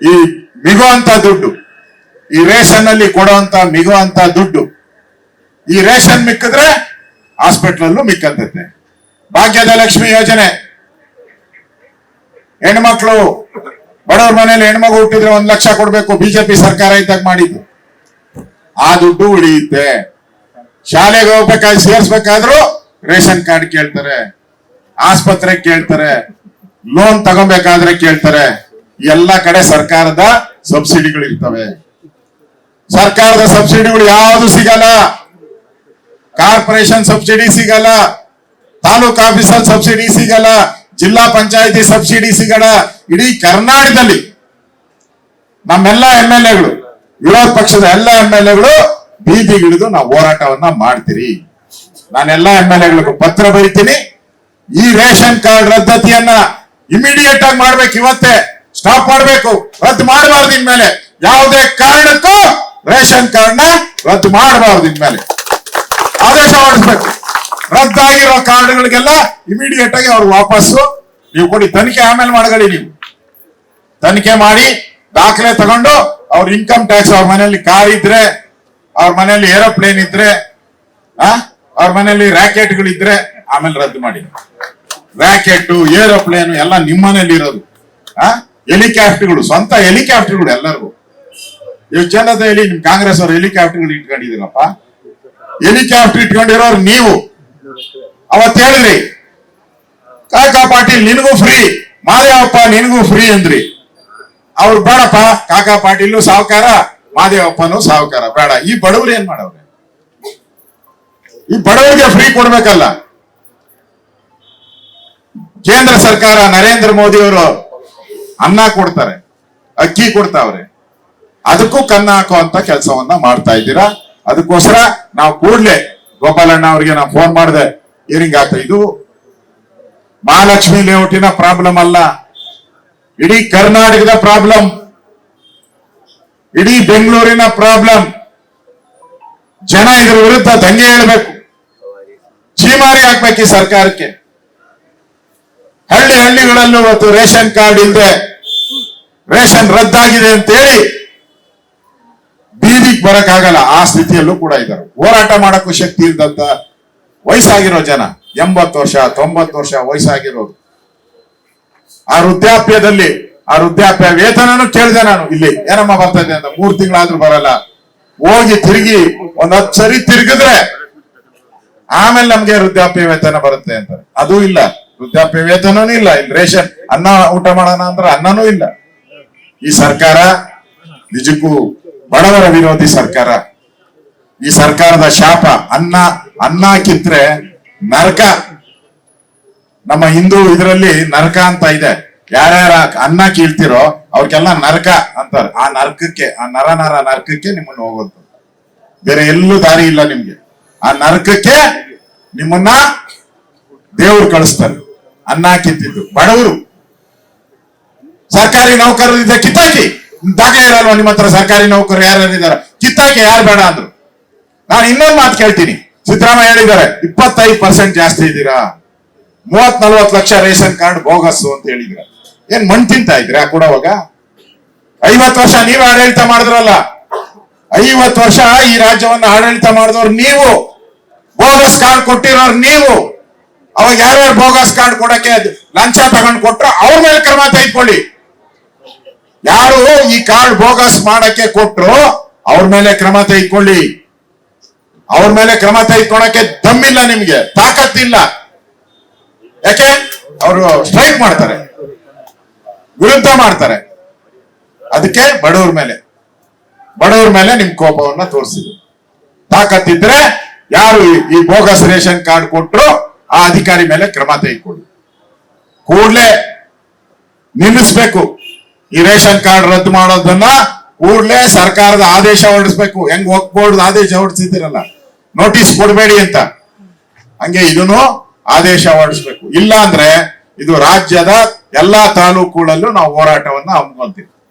ಈ ಮಿಗುವಂತ ದುಡ್ಡು, ಈ ರೇಷನ್ ಅಲ್ಲಿ ಕೊಡುವಂತ ಮಿಗುವಂತ ದುಡ್ಡು, ಈ ರೇಷನ್ ಮಿಕ್ಕಿದ್ರೆ ಹಾಸ್ಪಿಟ್ಲಲ್ಲೂ ಮಿಕ್ಕಂತೈತೆ. ಭಾಗ್ಯದ ಲಕ್ಷ್ಮಿ ಯೋಜನೆ. ಹೆಣ್ಮಕ್ಳು, ಬಡವ್ರ ಮನೇಲಿ ಹೆಣ್ಮಗು ಹುಟ್ಟಿದ್ರೆ ಒಂದ್ ಲಕ್ಷ ಕೊಡ್ಬೇಕು, ಬಿಜೆಪಿ ಸರ್ಕಾರ ಇದ್ದಾಗ ಮಾಡಿದ್ದು. ಆ ದುಡ್ಡು ಉಳಿಯುತ್ತೆ. ಶಾಲೆಗೆ ಹೋಗ್ಬೇಕಾದ್ರೆ ಸೇರ್ಸ್ಬೇಕಾದ್ರೂ ರೇಷನ್ ಕಾರ್ಡ್ ಕೇಳ್ತಾರೆ ಆಸ್ಪತ್ರೆ ಕೇಳ್ತಾರೆ, ಲೋನ್ ತಗೋಬೇಕಾದ್ರೆ ಕೇಳ್ತಾರೆ. ಎಲ್ಲ ಕಡೆ ಸರ್ಕಾರದ ಸಬ್ಸಿಡಿಗಳು ಇರ್ತವೆ. ಸರ್ಕಾರದ ಸಬ್ಸಿಡಿಗಳು ಯಾವುದು ಸಿಗಲ್ಲ. ಕಾರ್ಪೊರೇಷನ್ ಸಬ್ಸಿಡಿ ಸಿಗಲ್ಲ. ತಾಲೂಕ್ ಆಫೀಸರ್ ಸಬ್ಸಿಡಿ ಸಿಗಲ್ಲ. ಜಿಲ್ಲಾ ಪಂಚಾಯತಿ ಸಬ್ಸಿಡಿ ಸಿಗಲ್ಲ. ಇಡೀ ಕರ್ನಾಟಕದಲ್ಲಿ ನಮ್ಮೆಲ್ಲ ಎಂ ಎಲ್ ಎಗಳು, ವಿರೋಧ ಪಕ್ಷದ ಎಲ್ಲ ಎಂ ಎಲ್ ಎಗಳು ಬೀದಿಗಿಳಿದು ನಾವು ಹೋರಾಟವನ್ನ ಮಾಡ್ತೀರಿ. ನಾನೆಲ್ಲ ಎಂ ಎಲ್ ಎಗಳಿಗೂ ಪತ್ರ ಬರೀತೀನಿ. ಈ ರೇಷನ್ ಕಾರ್ಡ್ ರದ್ದತಿಯನ್ನ ಇಮಿಡಿಯೇಟ್ ಆಗಿ ಮಾಡ್ಬೇಕು ಇವತ್ತೇ. ಸ್ಟಾಪ್ ಮಾಡಬೇಕು. ರದ್ದು ಮಾಡಬಾರ್ದು ಇನ್ಮೇಲೆ. ಯಾವುದೇ ಕಾರಣಕ್ಕೂ ರೇಷನ್ ಕಾರ್ಡ್ನ ರದ್ದು ಮಾಡಬಾರ್ದು ಇನ್ಮೇಲೆ. ಆದೇಶ ಮಾಡಿಸ್ಬೇಕು ರದ್ದಾಗಿರೋ ಕಾರ್ಡ್ಗಳಿಗೆಲ್ಲ ಇಮಿಡಿಯೇಟ್ ಆಗಿ ಅವ್ರು ವಾಪಸ್ಸು ನೀವು ಕೊಡಿ. ತನಿಖೆ ಆಮೇಲೆ ಮಾಡಗಳಿ ನೀವು. ತನಿಖೆ ಮಾಡಿ ದಾಖಲೆ ತಗೊಂಡು ಅವ್ರ ಇನ್ಕಮ್ ಟ್ಯಾಕ್ಸ್ ಅವ್ರ ಮನೆಯಲ್ಲಿ ಕಾರ್ ಇದ್ರೆ, ಅವ್ರ ಮನೆಯಲ್ಲಿ ಏರೋಪ್ಲೇನ್ ಇದ್ರೆ, ಆ, ಅವ್ರ ಮನೆಯಲ್ಲಿ ರ್ಯಾಕೆಟ್ಗಳಿದ್ರೆ ಆಮೇಲೆ ರದ್ದು ಮಾಡಿ. ರ್ಯಾಕೆಟ್ ಏರೋಪ್ಲೇನ್ ಎಲ್ಲ ನಿಮ್ಮ ಮನೇಲಿ ಇರೋದು. ಆ? ಹೆಲಿಕಾಪ್ಟರ್ಗಳು, ಸ್ವಂತ ಹೆಲಿಕಾಪ್ಟರ್ಗಳು ಎಲ್ಲರಿಗೂ. ಜನದ ಹೇಳಿ, ನಿಮ್ ಕಾಂಗ್ರೆಸ್ ಅವರು ಹೆಲಿಕಾಪ್ಟರ್ಗಳು ಇಟ್ಕೊಂಡಿದ್ದೀರಪ್ಪ? ಹೆಲಿಕಾಪ್ಟರ್ ಇಟ್ಕೊಂಡಿರೋರು ನೀವು. ಅವತ್ ಹೇಳಿದ್ರಿ, ಕಾಕಾ ಪಾಟೀಲ್, ನಿನಗೂ ಫ್ರೀ ಮಾದೇವಪ್ಪ ನಿನಗೂ ಫ್ರೀ ಅಂದ್ರಿ. ಅವ್ರು ಬೇಡಪ್ಪ, ಕಾಕಾ ಪಾಟೀಲು ಸಾವುಕಾರ, ಮಾದೇವಪ್ಪನು ಸಾವುಕಾರ, ಬೇಡ. ಈ ಬಡವ್ರು ಏನ್ ಮಾಡವ್ರೆ? ಈ ಬಡವರಿಗೆ ಫ್ರೀ ಕೊಡ್ಬೇಕಲ್ಲ. ಕೇಂದ್ರ ಸರ್ಕಾರ ನರೇಂದ್ರ ಮೋದಿ ಅವರು ಅನ್ನ ಕೊಡ್ತಾರೆ, ಅಕ್ಕಿ ಕೊಡ್ತಾವ್ರೆ. ಅದಕ್ಕೂ ಕನ್ನ ಹಾಕುವಂತ ಕೆಲಸವನ್ನ ಮಾಡ್ತಾ ಇದ್ದೀರಾ? ಅದಕ್ಕೋಸ್ಕರ ನಾವು ಕೂಡ್ಲೆ ಗೋಪಾಲಣ್ಣ ಅವರಿಗೆ ನಾವು ಫೋನ್ ಮಾಡಿದೆ. ಏರಿಂಗ್ ಆತ ಇದು. ಮಹಾಲಕ್ಷ್ಮಿ ಲೇಔಟಿನ ಪ್ರಾಬ್ಲಮ್ ಅಲ್ಲ. ಇಡೀ ಕರ್ನಾಟಕದ ಪ್ರಾಬ್ಲಮ್ ಇಡೀ ಬೆಂಗಳೂರಿನ ಪ್ರಾಬ್ಲಮ್ ಜನ ಇದ್ರ ವಿರುದ್ಧ ದಂಗೆ ಹೇಳ್ಬೇಕು. ಚೀಮಾರಿ ಹಾಕ್ಬೇಕು ಈ ಸರ್ಕಾರಕ್ಕೆ. ಹಳ್ಳಿ ಹಳ್ಳಿಗಳಲ್ಲೂ ಇವತ್ತು ರೇಷನ್ ಕಾರ್ಡ್ ಇಲ್ಲದೆ ರೇಷನ್ ರದ್ದಾಗಿದೆ ಅಂತೇಳಿ ಬೀದಿಗೆ ಬರಕ್ಕಾಗಲ್ಲ. ಆ ಸ್ಥಿತಿಯಲ್ಲೂ ಕೂಡ ಇದ್ದಾರೆ. ಹೋರಾಟ ಮಾಡಕ್ಕೂ ಶಕ್ತಿ ಇದ್ದಂತ ವಯಸ್ಸಾಗಿರೋ ಜನ, ಎಂಬತ್ತು ವರ್ಷ, ತೊಂಬತ್ತು ವರ್ಷ ವಯಸ್ಸಾಗಿರೋರು. ಆ ವೃದ್ಧಾಪ್ಯದಲ್ಲಿ, ಆ ವೃದ್ಧಾಪ್ಯ ವೇತನನು ಕೇಳಿದೆ ನಾನು ಇಲ್ಲಿ. ಏನಮ್ಮ ಬರ್ತಾ ಇದೆ ಅಂತ ಮೂರ್ ತಿಂಗಳಾದ್ರೂ ಬರಲ್ಲ. ಹೋಗಿ ತಿರುಗಿ ಒಂದ್ ಹತ್ತು ಸರಿ ತಿರುಗಿದ್ರೆ ಆಮೇಲೆ ನಮ್ಗೆ ವೃದ್ಧಾಪ್ಯ ವೇತನ ಬರುತ್ತೆ ಅಂತಾರೆ. ಅದು ಇಲ್ಲ. ವೃದ್ಧಾಪ್ಯ ವೇತನೂ ಇಲ್ಲ, ಇಲ್ಲಿ ರೇಷನ್, ಅನ್ನ ಊಟ ಮಾಡೋಣ ಅಂದ್ರೆ ಅನ್ನನೂ ಇಲ್ಲ. ಈ ಸರ್ಕಾರ ನಿಜಕ್ಕೂ ಬಡವರ ವಿರೋಧಿ ಸರ್ಕಾರ. ಈ ಸರ್ಕಾರದ ಶಾಪ ಅನ್ನ ಅನ್ನ ಕಿತ್ರೆ ನರಕ. ನಮ್ಮ ಹಿಂದೂ ಇದರಲ್ಲಿ ನರಕ ಅಂತ ಇದೆ. ಯಾರ್ಯಾರ ಅನ್ನ ಕೀಳ್ತಿರೋ ಅವ್ರಿಗೆಲ್ಲ ನರಕ ಅಂತಾರೆ. ಆ ನರಕಕ್ಕೆ, ಆ ನರ ನರ ನರಕಕ್ಕೆ ನಿಮ್ಮನ್ನ ಹೋಗೋದು ಬೇರೆ ಎಲ್ಲೂ ದಾರಿ ಇಲ್ಲ ನಿಮ್ಗೆ. ಆ ನರಕಕ್ಕೆ ನಿಮ್ಮನ್ನ ದೇವ್ರು ಕಳಿಸ್ತಾರೆ. ಅನ್ನ ಕಿತ್ತಿದ್ದು ಬಡವರು. ಸರ್ಕಾರಿ ನೌಕರರು ಕಿತ್ತಾಕಿ. ದಾಖಲೆ ಇರಲ್ವಾ ನಿಮ್ಮ ಹತ್ರ ಸರ್ಕಾರಿ ನೌಕರರು ಯಾರ್ಯಾರಿದ್ದಾರೆ ಕಿತ್ತಾಕಿ, ಯಾರು ಬೇಡ ಅಂದ್ರು. ನಾನು ಇನ್ನೊಂದು ಮಾತು ಕೇಳ್ತೀನಿ. ಸಿದ್ದರಾಮಯ್ಯ ಹೇಳಿದ್ದಾರೆ, ಇಪ್ಪತ್ತೈದು ಪರ್ಸೆಂಟ್ ಜಾಸ್ತಿ ಇದ್ದೀರಾ? ಮೂವತ್ ನಲ್ವತ್ ಲಕ್ಷ ರೇಷನ್ ಕಾರ್ಡ್ ಬೋಗಸ್ಸು ಅಂತ ಹೇಳಿದ್ರ. ಏನ್ ಮಣ್ ತಿಂತಾ ಕೂಡ ಕೊಡೋವಾಗ ಐವತ್ತು ವರ್ಷ ನೀವು ಆಡಳಿತ ಮಾಡಿದ್ರಲ್ಲ. ಐವತ್ತು ವರ್ಷ ಈ ರಾಜ್ಯವನ್ನ ಆಡಳಿತ ಮಾಡಿದವ್ರು ನೀವು. ಬೋಗಸ್ ಕಾರ್ಡ್ ಕೊಟ್ಟಿರೋರು ನೀವು. ಅವಾಗ ಯಾರ್ಯಾರು ಬೋಗಸ್ ಕಾರ್ಡ್ ಕೊಡಕ್ಕೆ ಲಂಚ ತಗೊಂಡ್ ಕೊಟ್ರು ಅವ್ರ ಮೇಲೆ ಕ್ರಮ ತೆಗೆದುಕೊಳ್ಳಿ. ಯಾರು ಈ ಕಾರ್ಡ್ ಬೋಗಸ್ ಮಾಡಕ್ಕೆ ಕೊಟ್ರು ಅವ್ರ ಮೇಲೆ ಕ್ರಮ ತೆಗೆದುಕೊಳ್ಳಿ. ಅವ್ರ ಮೇಲೆ ಕ್ರಮ ತೆಗೆದುಕೊಳಕ್ಕೆ ದಮ್ಮಿಲ್ಲ ನಿಮ್ಗೆ, ತಾಕತ್ತಿಲ್ಲ. ಯಾಕೆ? ಅವರು ಸ್ಟ್ರೈಕ್ ಮಾಡ್ತಾರೆ. ವಿರುದ್ಧ ಮಾಡ್ತಾರೆ. ಅದಕ್ಕೆ ಬಡವ್ರ ಮೇಲೆ. ಬಡವ್ರ ಮೇಲೆ ನಿಮ್ ಕೋಪವನ್ನ ತೋರಿಸಿದ್ರು. ತಾಕತ್ತಿದ್ರೆ ಯಾರು ಈ- ಈ ಬೋಗಸ್ ರೇಷನ್ ಕಾರ್ಡ್ ಕೊಟ್ರು ಆ ಅಧಿಕಾರಿ ಮೇಲೆ ಕ್ರಮ ತೆಗೆದುಕೊಳ್ಳಿ. ಕೂಡ್ಲೆ ನಿಲ್ಲಿಸಬೇಕು. ಈ ರೇಷನ್ ಕಾರ್ಡ್ ರದ್ದು ಮಾಡೋದನ್ನ ಕೂಡ್ಲೆ ಸರ್ಕಾರದ ಆದೇಶ ಹೊರಡಿಸ್ಬೇಕು. ಹೆಂಗ್ ಹೋಗ್ಬೋರ್ಡ್ ಆದೇಶ ಹೊರಡಿಸಿದಿರಲ್ಲ ನೋಟಿಸ್ ಕೊಡಬೇಡಿ ಅಂತ. ಹಂಗೆ ಇದನ್ನು ಆದೇಶ ಹೊರಡಿಸ್ಬೇಕು. ಇಲ್ಲ ಅಂದ್ರೆ ಇದು ರಾಜ್ಯದ ಎಲ್ಲಾ ತಾಲೂಕುಗಳಲ್ಲೂ ನಾವು ಹೋರಾಟವನ್ನ ಹಮ್ಮಿಕೊಂತೀವಿ.